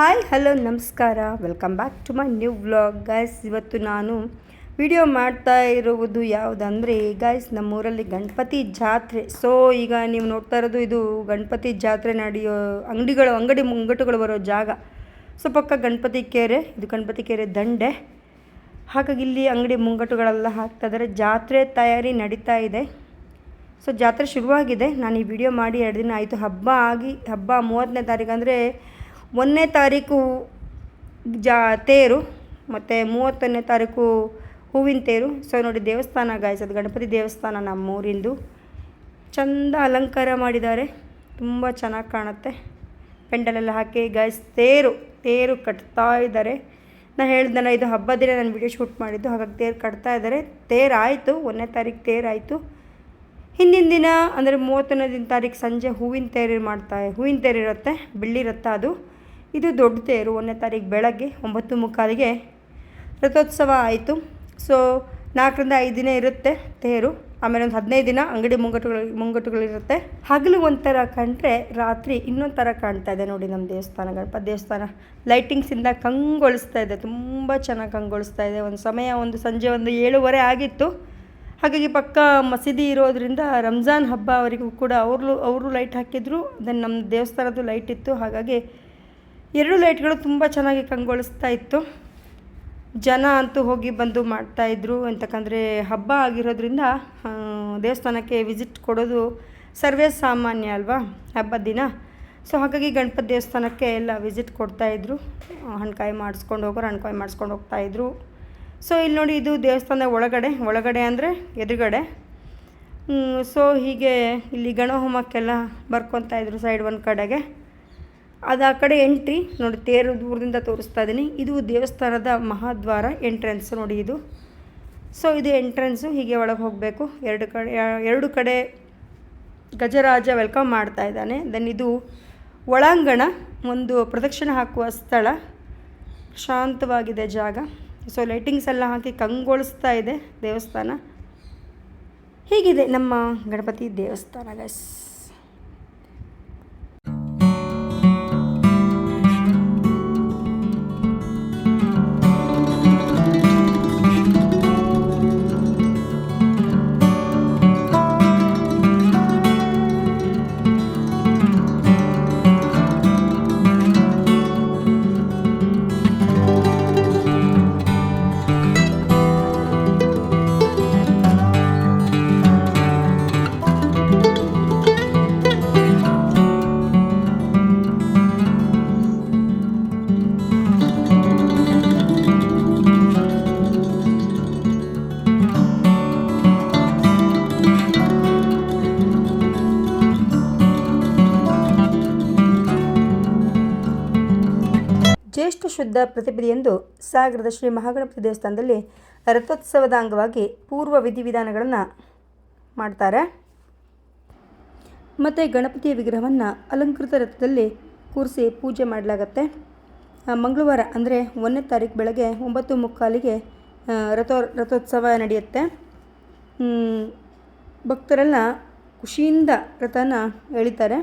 Hi, hello, ನಮಸ್ಕಾರ. Welcome back to my new vlog guys ಇವತ್ತು ನಾನು ವಿಡಿಯೋ ಮಾಡ್ತಾ ಇರುವುದು ಯಾವುದಂದರೆ ಗಾಯ್ಸ್ ನಮ್ಮೂರಲ್ಲಿ ಗಣಪತಿ ಜಾತ್ರೆ. ಸೊ ಈಗ ನೀವು ನೋಡ್ತಾ ಇರೋದು ಇದು ಗಣಪತಿ ಜಾತ್ರೆ ನಡೆಯೋ ಅಂಗಡಿಗಳು, ಅಂಗಡಿ ಮುಂಗಟ್ಟುಗಳು ಬರೋ ಜಾಗ. ಸೊ, ಪಕ್ಕ ಗಣಪತಿ ಕೆರೆ, ಇದು ಗಣಪತಿ ಕೆರೆ ದಂಡೆ. ಹಾಗಾಗಿ ಇಲ್ಲಿ ಅಂಗಡಿ ಮುಂಗಟ್ಟುಗಳೆಲ್ಲ ಹಾಕ್ತಾ ಇದ್ದಾರೆ. ಜಾತ್ರೆ ತಯಾರಿ ನಡೀತಾ ಇದೆ. ಸೊ ಜಾತ್ರೆ ಶುರುವಾಗಿದೆ. ನಾನು ಈ ವಿಡಿಯೋ ಮಾಡಿ ಎರಡು ದಿನ ಆಯಿತು. ಹಬ್ಬ ಆಗಿ, ಹಬ್ಬ ಮೂವತ್ತನೇ ತಾರೀಕು ಅಂದರೆ ಒಂದನೇ ತಾರೀಕು ಜಾ ತೇರು, ಮತ್ತು ಮೂವತ್ತನೇ ತಾರೀಕು ಹೂವಿನ ತೇರು. ಸೊ ನೋಡಿ, ದೇವಸ್ಥಾನ ಗಾಯ್ಸ್ ಅದು ಗಣಪತಿ ದೇವಸ್ಥಾನ ನಮ್ಮೂರಿಂದು. ಚಂದ ಅಲಂಕಾರ ಮಾಡಿದ್ದಾರೆ. ತುಂಬ ಚೆನ್ನಾಗಿ ಕಾಣುತ್ತೆ. ಪೆಂಡಲೆಲ್ಲ ಹಾಕಿ ಗಾಯ್ಸ್ ತೇರು ತೇರು ಕಟ್ತಾ ಇದ್ದಾರೆ. ನಾನು ಹೇಳ್ದಲ್ಲ ಇದು ಹಬ್ಬದ ದಿನ ನಾನು ವಿಡಿಯೋ ಶೂಟ್ ಮಾಡಿದ್ದು, ಹಾಗಾಗಿ ತೇರು ಕಟ್ತಾ ಇದ್ದಾರೆ. ತೇರು ಆಯಿತು, ಒಂದನೇ ತಾರೀಕು ತೇರು ಆಯಿತು. ಹಿಂದಿನ ದಿನ, ಅಂದರೆ ಮೂವತ್ತನೇ ದಿನ ತಾರೀಕು ಸಂಜೆ ಹೂವಿನ ತೇರು ಮಾಡ್ತಾ, ಹೂವಿನ ತೇರು ಇರುತ್ತೆ, ಬೆಳ್ಳಿ ರಥ ಅದು. ಇದು ದೊಡ್ಡ ತೇರು ಒಂದನೇ ತಾರೀಕು ಬೆಳಗ್ಗೆ ಒಂಬತ್ತು ಮುಕ್ಕಾಲಿಗೆ ರಥೋತ್ಸವ ಆಯಿತು. ಸೊ ನಾಲ್ಕರಿಂದ ಐದು ದಿನ ಇರುತ್ತೆ ತೇರು, ಆಮೇಲೆ ಒಂದು ಹದಿನೈದು ದಿನ ಅಂಗಡಿ ಮುಂಗಟ್ಟುಗಳು, ಮುಂಗಟ್ಟುಗಳಿರುತ್ತೆ. ಹಗಲು ಒಂಥರ ಕಂಡ್ರೆ ರಾತ್ರಿ ಇನ್ನೊಂದು ಥರ ಕಾಣ್ತಾ ಇದೆ ನೋಡಿ ನಮ್ಮ ದೇವಸ್ಥಾನ ಗಣಪ ದೇವಸ್ಥಾನ. ಲೈಟಿಂಗ್ಸಿಂದ ಕಂಗೊಳಿಸ್ತಾ ಇದೆ, ತುಂಬ ಚೆನ್ನಾಗಿ ಕಂಗೊಳಿಸ್ತಾ ಇದೆ. ಒಂದು ಸಮಯ, ಒಂದು ಸಂಜೆ ಒಂದು ಏಳುವರೆ ಆಗಿತ್ತು. ಹಾಗಾಗಿ ಪಕ್ಕ ಮಸೀದಿ ಇರೋದರಿಂದ ರಂಜಾನ್ ಹಬ್ಬ ಅವರಿಗೂ ಕೂಡ ಅವರು ಅವರು ಲೈಟ್ ಹಾಕಿದ್ರು ದೆನ್ ನಮ್ಮ ದೇವಸ್ಥಾನದ್ದು ಲೈಟ್ ಇತ್ತು. ಹಾಗಾಗಿ ಎರಡು ಲೈಟ್ಗಳು ತುಂಬ ಚೆನ್ನಾಗಿ ಕಂಗೊಳಿಸ್ತಾ ಇತ್ತು. ಜನ ಅಂತೂ ಹೋಗಿ ಬಂದು ಮಾಡ್ತಾಯಿದ್ರು ಅಂತಕ್ಕಂದರೆ ಹಬ್ಬ ಆಗಿರೋದ್ರಿಂದ ದೇವಸ್ಥಾನಕ್ಕೆ ವಿಸಿಟ್ ಕೊಡೋದು ಸರ್ವೇ ಸಾಮಾನ್ಯ ಅಲ್ವಾ ಹಬ್ಬದ ದಿನ. ಸೊ ಹಾಗಾಗಿ ಗಣಪತಿ ದೇವಸ್ಥಾನಕ್ಕೆ ಎಲ್ಲ ವಿಸಿಟ್ ಕೊಡ್ತಾಯಿದ್ರು ಹಣ್ಕಾಯಿ ಮಾಡಿಸ್ಕೊಂಡು ಹೋಗೋರು ಹಣ್ಕಾಯಿ ಮಾಡಿಸ್ಕೊಂಡು ಹೋಗ್ತಾಯಿದ್ರು ಸೊ ಇಲ್ಲಿ ನೋಡಿ ಇದು ದೇವಸ್ಥಾನದ ಒಳಗಡೆ ಒಳಗಡೆ ಅಂದರೆ ಎದುರುಗಡೆ. ಸೊ ಹೀಗೆ ಇಲ್ಲಿ ಗಣಹೋಮಕ್ಕೆಲ್ಲ ಬರ್ಕೊತಾ ಇದ್ರು ಸೈಡ್ ಒಂದು ಕಡೆಗೆ. ಅದು ಆ ಕಡೆ ಎಂಟ್ರಿ ನೋಡಿ, ತೇರು ದೂರದಿಂದ ತೋರಿಸ್ತಾ ಇದ್ದೀನಿ ಇದು ದೇವಸ್ಥಾನದ ಮಹಾದ್ವಾರ ಎಂಟ್ರೆನ್ಸ್ ನೋಡಿ ಇದು. ಸೊ ಇದು ಎಂಟ್ರೆನ್ಸು ಹೀಗೆ ಒಳಗೆ ಹೋಗಬೇಕು. ಎರಡು ಕಡೆ ಎರಡು ಕಡೆ ಗಜರಾಜ ವೆಲ್ಕಮ್ ಮಾಡ್ತಾ ಇದ್ದಾನೆ. ದೆನ್ ಇದು ಒಳಾಂಗಣ, ಒಂದು ಪ್ರದಕ್ಷಿಣೆ ಹಾಕುವ ಸ್ಥಳ. ಶಾಂತವಾಗಿದೆ ಜಾಗ. ಸೊ ಲೈಟಿಂಗ್ಸ್ ಎಲ್ಲ ಹಾಕಿ ಕಂಗೊಳಿಸ್ತಾ ಇದೆ ದೇವಸ್ಥಾನ. ಹೀಗಿದೆ ನಮ್ಮ ಗಣಪತಿ ದೇವಸ್ಥಾನ ಗೈಸ್ ಶುದ್ಧ ಪ್ರತಿಪದಿಯಂದು ಸಾಗರದ ಶ್ರೀ ಮಹಾಗಣಪತಿ ದೇವಸ್ಥಾನದಲ್ಲಿ ರಥೋತ್ಸವದ ಅಂಗವಾಗಿ ಪೂರ್ವ ವಿಧಿವಿಧಾನಗಳನ್ನು ಮಾಡ್ತಾರೆ. ಮತ್ತು ಗಣಪತಿಯ ವಿಗ್ರಹವನ್ನು ಅಲಂಕೃತ ರಥದಲ್ಲಿ ಕೂರಿಸಿ ಪೂಜೆ ಮಾಡಲಾಗತ್ತೆ. ಮಂಗಳವಾರ ಅಂದರೆ ಒಂದನೇ ತಾರೀಕು ಬೆಳಗ್ಗೆ ಒಂಬತ್ತು ಮುಕ್ಕಾಲಿಗೆ ರಥೋ, ರಥೋತ್ಸವ ನಡೆಯುತ್ತೆ. ಭಕ್ತರೆಲ್ಲ ಖುಷಿಯಿಂದ ರಥನ ಎಳಿತಾರೆ.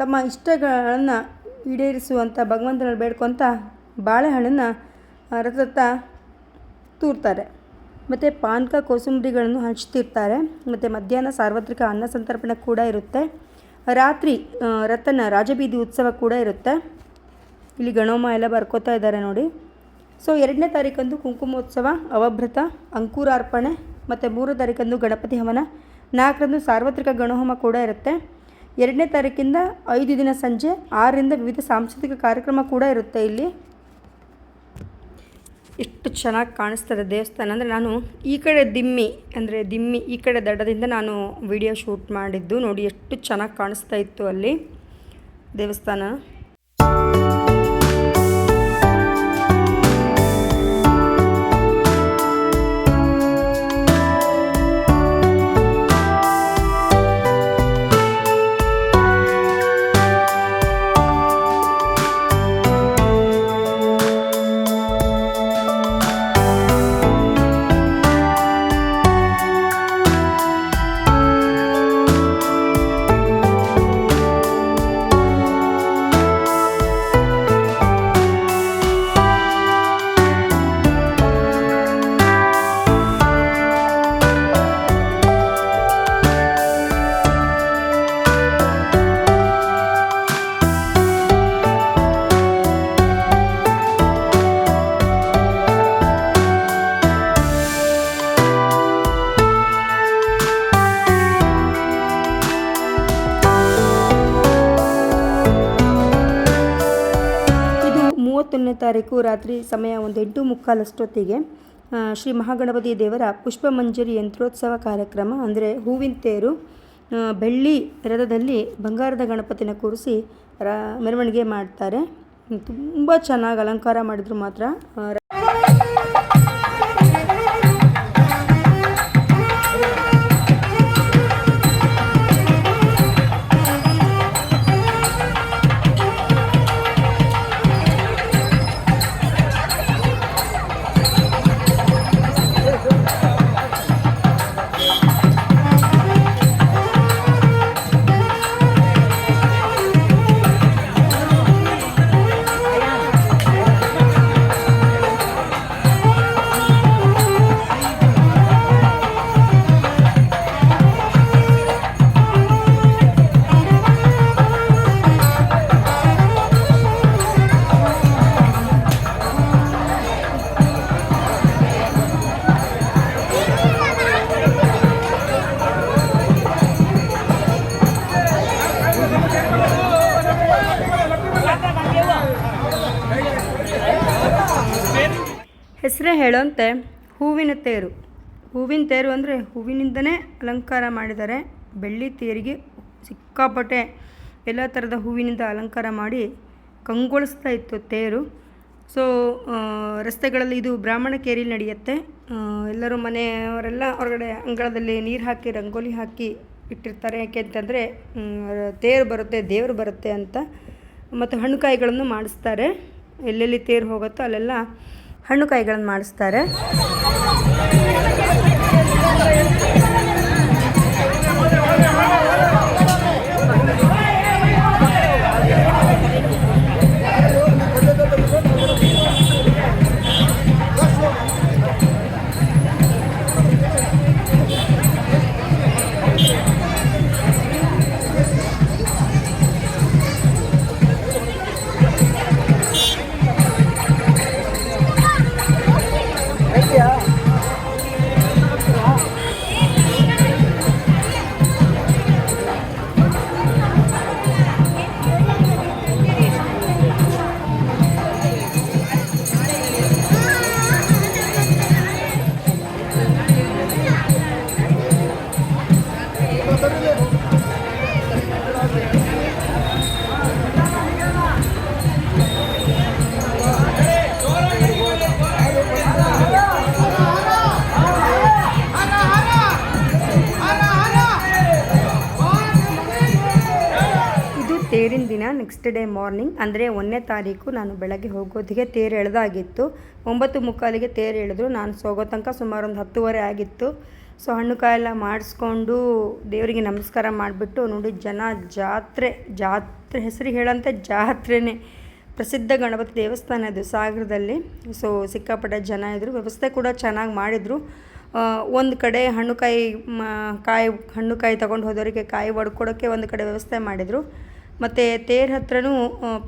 ತಮ್ಮ ಇಷ್ಟಗಳನ್ನು ಈಡೇರಿಸುವಂಥ ಭಗವಂತನಲ್ಲಿ ಬೇಡ್ಕೊತ ಬಾಳೆಹಣ್ಣನ್ನು ರಥತ್ತ ತೂರ್ತಾರೆ. ಮತ್ತು ಪಾನಕ ಕೋಸುಂಬರಿಗಳನ್ನು ಹಂಚ್ತಿರ್ತಾರೆ. ಮತ್ತು ಮಧ್ಯಾಹ್ನ ಸಾರ್ವತ್ರಿಕ ಅನ್ನ ಸಂತರ್ಪಣೆ ಕೂಡ ಇರುತ್ತೆ. ರಾತ್ರಿ ರಥನ ರಾಜಬೀದಿ ಉತ್ಸವ ಕೂಡ ಇರುತ್ತೆ. ಇಲ್ಲಿ ಗಣೋಮ ಎಲ್ಲ ಬರ್ಕೋತಾ ಇದ್ದಾರೆ ನೋಡಿ. ಸೊ, ಎರಡನೇ ತಾರೀಕಂದು ಕುಂಕುಮೋತ್ಸವ ಅವಭೃತ ಅಂಕುರಾರ್ಪಣೆ, ಮತ್ತು ಮೂರು ತಾರೀಕಂದು ಗಣಪತಿ ಹವನ. ನಾಲ್ಕರಂದು ಸಾರ್ವತ್ರಿಕ ಗಣಹೋಮ ಕೂಡ ಇರುತ್ತೆ. ಎರಡನೇ ತಾರೀಕಿಂದ ಐದು ದಿನ ಸಂಜೆ ಆರರಿಂದ ವಿವಿಧ ಸಾಂಸ್ಕೃತಿಕ ಕಾರ್ಯಕ್ರಮ ಕೂಡ ಇರುತ್ತೆ ಇಲ್ಲಿ. ಎಷ್ಟು ಚೆನ್ನಾಗಿ ಕಾಣಿಸ್ತದೆ ದೇವಸ್ಥಾನ. ಅಂದರೆ ನಾನು ಈ ಕಡೆ ದಿಮ್ಮಿ, ಅಂದರೆ ದಿಮ್ಮಿ ಈ ಕಡೆ ದಡದಿಂದ ನಾನು ವಿಡಿಯೋ ಶೂಟ್ ಮಾಡಿದ್ದು ನೋಡಿ ಎಷ್ಟು ಚೆನ್ನಾಗಿ ಕಾಣಿಸ್ತಾ ಇತ್ತು ಅಲ್ಲಿ ದೇವಸ್ಥಾನ. ತಾರೀಕು ರಾತ್ರಿ ಸಮಯ ಒಂದು ಎಂಟು ಮುಕ್ಕಾಲಷ್ಟೊತ್ತಿಗೆ ಶ್ರೀ ಮಹಾಗಣಪತಿ ದೇವರ ಪುಷ್ಪಮಂಜರಿ ಯಂತ್ರೋತ್ಸವ ಕಾರ್ಯಕ್ರಮ, ಅಂದರೆ ಹೂವಿನ ತೇರು ಬೆಳ್ಳಿ ರಥದಲ್ಲಿ ಬಂಗಾರದ ಗಣಪತಿನ ಕೂರಿಸಿ ರ, ಮೆರವಣಿಗೆ ಮಾಡ್ತಾರೆ. ತುಂಬ ಚೆನ್ನಾಗಿ ಅಲಂಕಾರ ಮಾಡಿದ್ರು ಮಾತ್ರ ಹೆಸರೇ ಹೇಳೋಂತೆ, ಹೂವಿನ ತೇರು. ಹೂವಿನ ತೇರು ಅಂದರೆ ಹೂವಿನಿಂದನೇ ಅಲಂಕಾರ ಮಾಡಿದ್ದಾರೆ ಬೆಳ್ಳಿ ತೇರಿಗೆ ಸಿಕ್ಕಾಪಟ್ಟೆ ಎಲ್ಲ ಥರದ ಹೂವಿನಿಂದ ಅಲಂಕಾರ ಮಾಡಿ ಕಂಗೊಳಿಸ್ತಾ ಇತ್ತು ತೇರು. ಸೊ ರಸ್ತೆಗಳಲ್ಲಿ ಇದು ಬ್ರಾಹ್ಮಣ ಕೇರಿಲಿ ನಡೆಯುತ್ತೆ. ಎಲ್ಲರೂ ಮನೆಯವರೆಲ್ಲ ಹೊರಗಡೆ ಅಂಗಳದಲ್ಲಿ ನೀರು ಹಾಕಿ, ರಂಗೋಲಿ ಹಾಕಿ ಇಟ್ಟಿರ್ತಾರೆ. ಯಾಕೆ ಅಂತಂದರೆ ತೇರು ಬರುತ್ತೆ, ದೇವರು ಬರುತ್ತೆ ಅಂತ. ಮತ್ತು ಹಣ್ಣುಕಾಯಿಗಳನ್ನು ಮಾಡಿಸ್ತಾರೆ. ಎಲ್ಲೆಲ್ಲಿ ತೇರು ಹೋಗುತ್ತೋ ಅಲ್ಲೆಲ್ಲ ಹಣ್ಣು ಕಾಯಿಗಳನ್ನು ಮಾಡಿಸ್ತಾರೆ. ನೆಕ್ಸ್ಟ್ ಡೇ ಮಾರ್ನಿಂಗ್ ಅಂದರೆ ಒಂದನೇ ತಾರೀಕು ನಾನು ಬೆಳಗ್ಗೆ ಹೋಗೋದಿಗೆ ತೇರು ಎಳೆದಾಗಿತ್ತು. ಒಂಬತ್ತು ಮುಕ್ಕಾಲಿಗೆ ತೇರು ಎಳೆದ್ರು. ನಾನು ಸೋಗೋ ತನಕ ಸುಮಾರು ಒಂದು ಹತ್ತುವರೆ ಆಗಿತ್ತು. ಸೊ ಹಣ್ಣು ಕಾಯೆಲ್ಲ ಮಾಡಿಸ್ಕೊಂಡು ದೇವರಿಗೆ ನಮಸ್ಕಾರ ಮಾಡಿಬಿಟ್ಟು ನೋಡಿ, ಜನ ಜಾತ್ರೆ ಜಾತ್ರೆ ಹೆಸರು ಹೇಳೋಂಥ ಜಾತ್ರೆನೇ. ಪ್ರಸಿದ್ಧ ಗಣಪತಿ ದೇವಸ್ಥಾನ ಇದು ಸಾಗರದಲ್ಲಿ. ಸೊ ಸಿಕ್ಕಾಪಟ್ಟೆ ಜನ ಇದ್ದರು ವ್ಯವಸ್ಥೆ ಕೂಡ ಚೆನ್ನಾಗಿ ಮಾಡಿದರು. ಒಂದು ಕಡೆ ಹಣ್ಣು ಕಾಯಿ, ಮ, ಕಾಯಿ, ಹಣ್ಣು ಕಾಯಿ ತೊಗೊಂಡು ಹೋದವರಿಗೆ ಕಾಯಿ ಒಡ್ಕೊಡೋಕ್ಕೆ ಒಂದು ಕಡೆ ವ್ಯವಸ್ಥೆ ಮಾಡಿದರು. ಮತ್ತು ತೇರ್ ಹತ್ರನೂ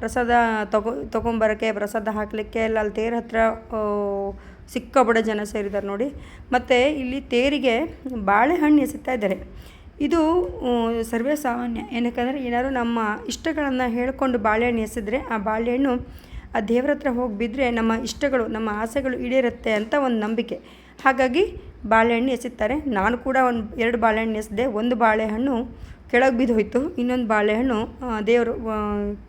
ಪ್ರಸಾದ ತಗೊ, ತೊಗೊಂಬರೋಕ್ಕೆ, ಪ್ರಸಾದ ಹಾಕಲಿಕ್ಕೆ ಎಲ್ಲ ಅಲ್ಲಿ ತೇರ್ ಹತ್ರ ಸಿಕ್ಕಬಡ ಜನ ಸೇರಿದ್ದಾರೆ ನೋಡಿ. ಮತ್ತು ಇಲ್ಲಿ ತೇರಿಗೆ ಬಾಳೆಹಣ್ಣು ಎಸಿತಾ ಇದ್ದಾರೆ. ಇದು ಸರ್ವೇ ಸಾಮಾನ್ಯ. ಏನಕ್ಕಂದರೆ ಏನಾದ್ರು ನಮ್ಮ ಇಷ್ಟಗಳನ್ನು ಹೇಳಿಕೊಂಡು ಬಾಳೆಹಣ್ಣು ಎಸೆದ್ರೆ ಆ ಬಾಳೆಹಣ್ಣು ಆ ದೇವ್ರ ಹತ್ರ ಹೋಗಿ ಬಿದ್ದರೆ ನಮ್ಮ ಇಷ್ಟಗಳು, ನಮ್ಮ ಆಸೆಗಳು ಈಡೇರುತ್ತೆ ಅಂತ ಒಂದು ನಂಬಿಕೆ. ಹಾಗಾಗಿ ಬಾಳೆಹಣ್ಣು ಎಸೆತಾರೆ ನಾನು ಕೂಡ ಒಂದು ಎರಡು ಬಾಳೆಹಣ್ಣು ಎಸೆದೆ, ಒಂದು ಬಾಳೆಹಣ್ಣು ಕೆಳಗೆ ಬಿದ್ದೋಯ್ತು ಇನ್ನೊಂದು ಬಾಳೆಹಣ್ಣು ದೇವರು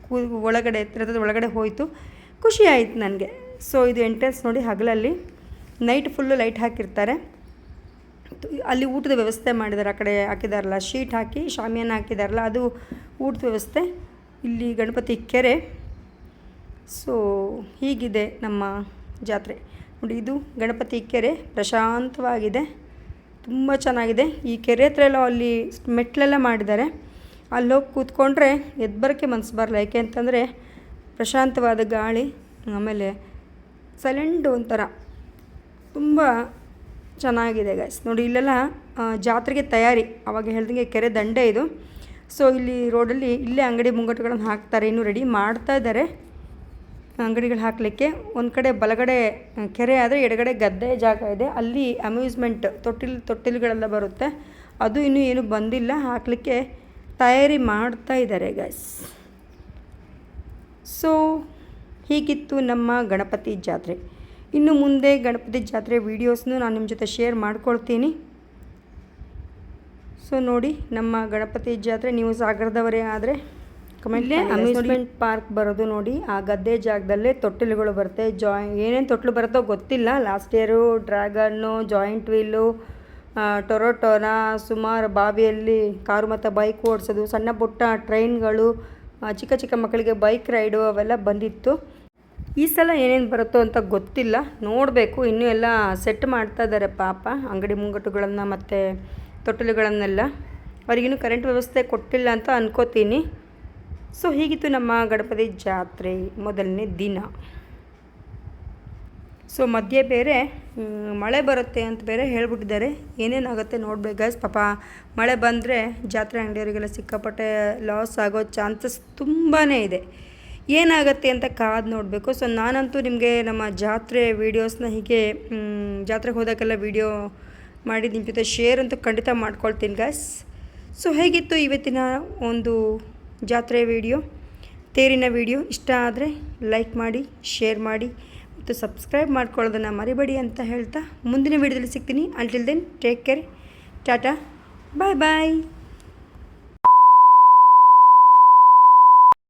ಕೂ, ಒಳಗಡೆ, ರಥದ ಒಳಗಡೆ ಹೋಯಿತು. ಖುಷಿ ಆಯಿತು ನನಗೆ. ಸೊ ಇದು ಎಂಟ್ರೆನ್ಸ್ ನೋಡಿ ಹಗಲಲ್ಲಿ. ನೈಟ್ ಫುಲ್ಲು ಲೈಟ್ ಹಾಕಿರ್ತಾರೆ. ಅಲ್ಲಿ ಊಟದ ವ್ಯವಸ್ಥೆ ಮಾಡಿದ್ದಾರೆ ಆ ಕಡೆ ಹಾಕಿದಾರಲ್ಲ, ಶೀಟ್ ಹಾಕಿ, ಶಾಮಿಯಾನ ಹಾಕಿದಾರಲ್ಲ, ಅದು ಊಟದ ವ್ಯವಸ್ಥೆ. ಇಲ್ಲಿ ಗಣಪತಿ ಕೆರೆ. ಸೊ ಹೀಗಿದೆ ನಮ್ಮ ಜಾತ್ರೆ. ನೋಡಿ, ಇದು ಗಣಪತಿ ಕೆರೆ, ಪ್ರಶಾಂತವಾಗಿದೆ. ತುಂಬ ಚೆನ್ನಾಗಿದೆ. ಈ ಕೆರೆ ಹತ್ರ ಎಲ್ಲ ಅಲ್ಲಿ ಮೆಟ್ಲೆಲ್ಲ ಮಾಡಿದ್ದಾರೆ. ಅಲ್ಲಿ ಹೋಗಿ ಕೂತ್ಕೊಂಡ್ರೆ ಎದ್ದು ಬರೋಕ್ಕೆ ಮನಸ್ಸು ಬರಲ್ಲ. ಯಾಕೆ ಅಂತಂದರೆ ಪ್ರಶಾಂತವಾದ ಗಾಳಿ, ಆಮೇಲೆ ಸೈಲೆಂಟ್ ಒಂಥರ. ತುಂಬ ಚೆನ್ನಾಗಿದೆ ಗೈಸ್ ನೋಡಿ, ಇಲ್ಲೆಲ್ಲ ಜಾತ್ರೆಗೆ ತಯಾರಿ. ಅವಾಗ ಹೇಳ್ದಂಗೆ ಕೆರೆ ದಂಡೆ ಇದು. ಸೊ ಇಲ್ಲಿ ರೋಡಲ್ಲಿ ಇಲ್ಲೇ ಅಂಗಡಿ ಮುಂಗಟ್ಟುಗಳನ್ನು ಹಾಕ್ತಾರೆ. ಇನ್ನೂ ರೆಡಿ ಮಾಡ್ತಾ ಇದ್ದಾರೆ. ಅಂಗಡಿಗಳು ಹಾಕಲಿಕ್ಕೆ ಒಂದು ಕಡೆ ಬಲಗಡೆ ಕೆರೆ ಆದರೆ ಎಡಗಡೆ ಗದ್ದೆ ಜಾಗ ಇದೆ. ಅಲ್ಲಿ ಅಮ್ಯೂಸ್ಮೆಂಟ್ ತೊಟ್ಟಿಲ್, ತೊಟ್ಟಿಲುಗಳೆಲ್ಲ ಬರುತ್ತೆ. ಅದು ಇನ್ನೂ ಏನು ಬಂದಿಲ್ಲ. ಹಾಕಲಿಕ್ಕೆ ತಯಾರಿ ಮಾಡ್ತಾ ಇದ್ದಾರೆ ಗೈಸ್ ಸೊ ಹೀಗಿತ್ತು ನಮ್ಮ ಗಣಪತಿ ಜಾತ್ರೆ. ಇನ್ನು ಮುಂದೆ ಗಣಪತಿ ಜಾತ್ರೆ ವೀಡಿಯೋಸ್ನು ನಾನು ನಿಮ್ಮ ಜೊತೆ ಶೇರ್ ಮಾಡ್ಕೊಳ್ತೀನಿ. ಸೊ ನೋಡಿ ನಮ್ಮ ಗಣಪತಿ ಜಾತ್ರೆ ನೀವು ಸಾಗರದವರೇ ಆದರೆ ಕಮೆಂಟ್ಲೇ ಅಮ್ಯೂಸ್ಮೆಂಟ್ ಪಾರ್ಕ್ ಬರೋದು ನೋಡಿ. ಆ ಗದ್ದೆ ಜಾಗದಲ್ಲೇ ತೊಟ್ಟಿಲುಗಳು ಬರುತ್ತೆ. ಜಾಯ್ ಏನೇನು ತೊಟ್ಟಲು ಬರುತ್ತೋ ಗೊತ್ತಿಲ್ಲ. Last year dragon joint wheel ಟೊರೊಟೊನ ಸುಮಾರು ಬಾವಿಯಲ್ಲಿ ಕಾರು ಮತ್ತು ಬೈಕ್ ಓಡಿಸೋದು ಸಣ್ಣ ಪುಟ್ಟ ಟ್ರೈನ್ಗಳು ಚಿಕ್ಕ ಚಿಕ್ಕ ಮಕ್ಕಳಿಗೆ ಬೈಕ್ ರೈಡು ಅವೆಲ್ಲ ಬಂದಿತ್ತು. ಈ ಸಲ ಏನೇನು ಬರುತ್ತೋ ಅಂತ ಗೊತ್ತಿಲ್ಲ. ನೋಡಬೇಕು. ಇನ್ನೂ ಎಲ್ಲ ಸೆಟ್ ಮಾಡ್ತಾ ಇದ್ದಾರೆ ಪಾಪ. ಅಂಗಡಿ ಮುಂಗಟ್ಟುಗಳನ್ನು ಮತ್ತು ತೊಟ್ಟಿಲುಗಳನ್ನೆಲ್ಲ. ಅವರಿಗಿನ್ನೂ ಕರೆಂಟ್ ವ್ಯವಸ್ಥೆ ಕೊಟ್ಟಿಲ್ಲ ಅಂತ ಅನ್ಕೋತೀನಿ. ಸೊ ಹೀಗಿತ್ತು ನಮ್ಮ ಗಣಪತಿ ಜಾತ್ರೆ ಮೊದಲನೇ ದಿನ. ಸೊ ಮಧ್ಯೆ ಬೇರೆ ಮಳೆ ಬರುತ್ತೆ ಅಂತ ಬೇರೆ ಹೇಳ್ಬಿಟ್ಟಿದ್ದಾರೆ. ಏನೇನಾಗುತ್ತೆ ನೋಡ್ಬೇಕು ಗೈಸ್ ಪಾಪ ಮಳೆ ಬಂದರೆ ಜಾತ್ರೆ ಅಂಗಡಿಯವರಿಗೆಲ್ಲ ಸಿಕ್ಕಾಪಟ್ಟೆ ಲಾಸ್ ಆಗೋ ಚಾನ್ಸಸ್ ತುಂಬಾ ಇದೆ. ಏನಾಗುತ್ತೆ ಅಂತ ಕಾದು ನೋಡಬೇಕು. ಸೊ ನಾನಂತೂ ನಿಮಗೆ ನಮ್ಮ ಜಾತ್ರೆ ವೀಡಿಯೋಸ್ನ ಹೀಗೆ ಜಾತ್ರೆಗೆ ಹೋದಾಗೆಲ್ಲ ವೀಡಿಯೋ ಮಾಡಿ ನಿಮ್ಮ ಜೊತೆ ಶೇರ್ ಅಂತೂ ಖಂಡಿತ ಮಾಡ್ಕೊಳ್ತೀನಿ ಗೈಸ್ ಸೊ ಹೇಗಿತ್ತು ಇವತ್ತಿನ ಒಂದು ಜಾತ್ರೆ ವಿಡಿಯೋ, ತೇರಿನ ವಿಡಿಯೋ ಇಷ್ಟ ಆದರೆ ಲೈಕ್ ಮಾಡಿ ಶೇರ್ ಮಾಡಿ ಮತ್ತು ಸಬ್ಸ್ಕ್ರೈಬ್ ಮಾಡ್ಕೊಳ್ಳೋದನ್ನು ಮರಿಬೇಡಿ ಅಂತ ಹೇಳ್ತಾ ಮುಂದಿನ ವಿಡಿಯೋದಲ್ಲಿ ಸಿಗ್ತೀನಿ. Until then take care tata bye bye